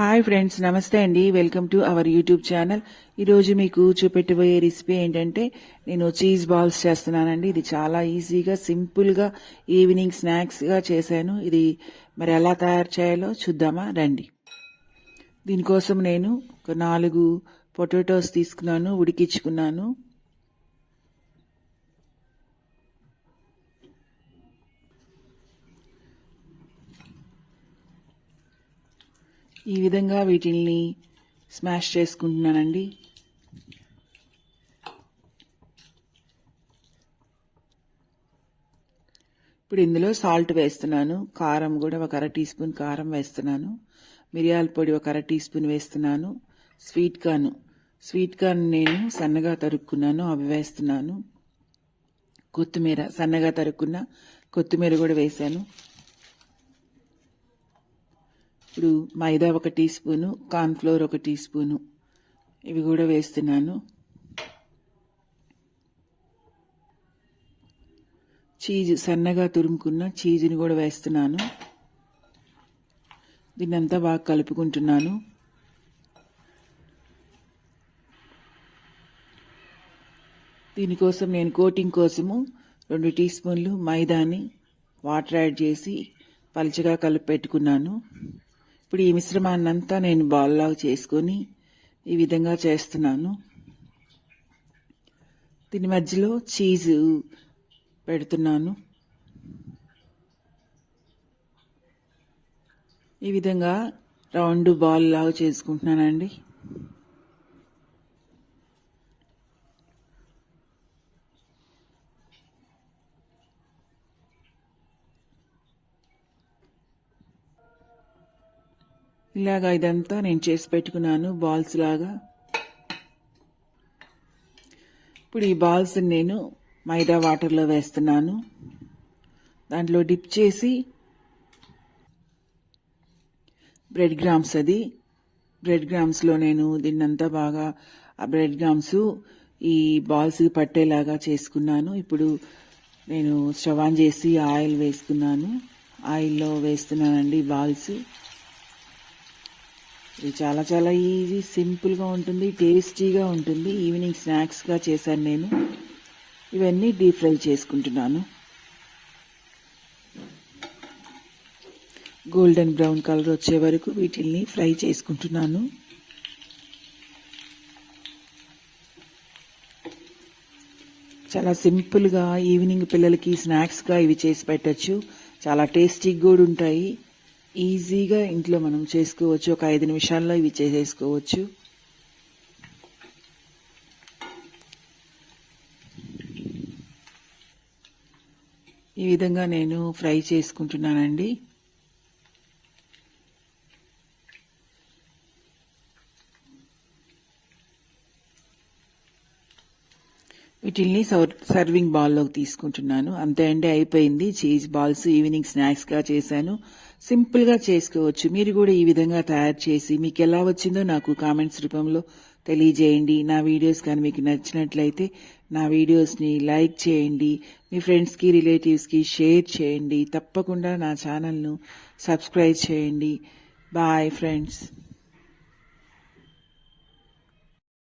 Hi friends నమస్తే అండి. Welcome to our YouTube channel ఈరోజు మీకు చూపెట్టబోయే రెసిపీ ఏంటంటే నేను చీజ్ బాల్స్ చేస్తున్నానండి. ఇది చాలా ఈజీగా సింపుల్గా ఈవినింగ్ స్నాక్స్గా చేశాను. ఇది మరి ఎలా తయారు చేయాలో చూద్దామా? రండి. దీనికోసం నేను ఒక నాలుగు పొటాటోస్ తీసుకున్నాను ఉడికించుకున్నాను. ఈ విధంగా వీటిల్ని స్మాష్ చేసుకుంటున్నానండి. ఇప్పుడు ఇందులో సాల్ట్ వేస్తున్నాను. కారం కూడా ఒక అర టీ స్పూన్ కారం వేస్తున్నాను. మిరియాల పొడి ఒక అర టీ స్పూన్ వేస్తున్నాను. స్వీట్ కార్న్ స్వీట్ కార్న్ నేను సన్నగా తరుక్కున్నాను అవి వేస్తున్నాను. కొత్తిమీర సన్నగా తరుక్కున్న కొత్తిమీర కూడా వేశాను. ఇప్పుడు మైదా ఒక టీ స్పూను కార్న్ఫ్లోర్ ఒక టీ స్పూను. ఇవి కూడా వేస్తున్నాను. చీజ్ సన్నగా తురుముకున్న చీజ్ని కూడా వేస్తున్నాను. దీన్నంతా బాగా కలుపుకుంటున్నాను. దీనికోసం నేను కోటింగ్ కోసము రెండు టీ స్పూన్లు మైదాని వాటర్ యాడ్ చేసి పలుచగా కలిపి పెట్టుకున్నాను. ఇప్పుడు ఈ మిశ్రమాన్నంతా నేను బాల్లాగా చేసుకొని ఈ విధంగా చేస్తున్నాను. దీని మధ్యలో చీజు పెడుతున్నాను. ఈ విధంగా రౌండ్ బాల్ లాగా చేసుకుంటున్నానండి. ఇలాగా ఇదంతా నేను చేసి పెట్టుకున్నాను బాల్స్ లాగా. ఇప్పుడు ఈ బాల్స్ నేను మైదా వాటర్లో వేస్తున్నాను. దాంట్లో డిప్ చేసి బ్రెడ్ గ్రామ్స్ అది. బ్రెడ్ గ్రామ్స్లో నేను దీన్నంతా బాగా ఆ బ్రెడ్ గ్రామ్స్ ఈ బాల్స్ పట్టేలాగా చేసుకున్నాను. ఇప్పుడు నేను స్టవ్ ఆన్ చేసి ఆయిల్ వేసుకున్నాను. ఆయిల్లో వేస్తున్నానండి బాల్స్. ఇది చాలా చాలా ఈజీ సింపుల్గా ఉంటుంది టేస్టీగా ఉంటుంది. ఈవినింగ్ స్నాక్స్గా చేశాను నేను. ఇవన్నీ డీప్ ఫ్రై చేసుకుంటున్నాను. గోల్డెన్ బ్రౌన్ కలర్ వచ్చే వరకు వీటిల్ని ఫ్రై చేసుకుంటున్నాను. చాలా సింపుల్గా ఈవినింగ్ పిల్లలకి స్నాక్స్గా ఇవి చేసి పెట్టచ్చు. చాలా టేస్టీగా కూడా ఉంటాయి. ఈజీగా ఇంట్లో మనం చేసుకోవచ్చు. ఒక ఐదు నిమిషాల్లో ఇవి చేసేసుకోవచ్చు. ఈ విధంగా నేను ఫ్రై చేసుకుంటున్నానండి. వీటిల్ని సర్వింగ్ బాల్లోకి తీసుకుంటున్నాను. అంతే అండి అయిపోయింది. చీజ్ బాల్స్ ఈవినింగ్ స్నాక్స్గా చేశాను. సింపుల్గా చేసుకోవచ్చు. మీరు కూడా ఈ విధంగా తయారు చేసి మీకు ఎలా వచ్చిందో నాకు కామెంట్స్ రూపంలో తెలియజేయండి. నా వీడియోస్ కానీ మీకు నచ్చినట్లయితే నా వీడియోస్ని లైక్ చేయండి. మీ ఫ్రెండ్స్కి రిలేటివ్స్కి షేర్ చేయండి. తప్పకుండా నా ఛానల్ను సబ్స్క్రైబ్ చేయండి. Bye friends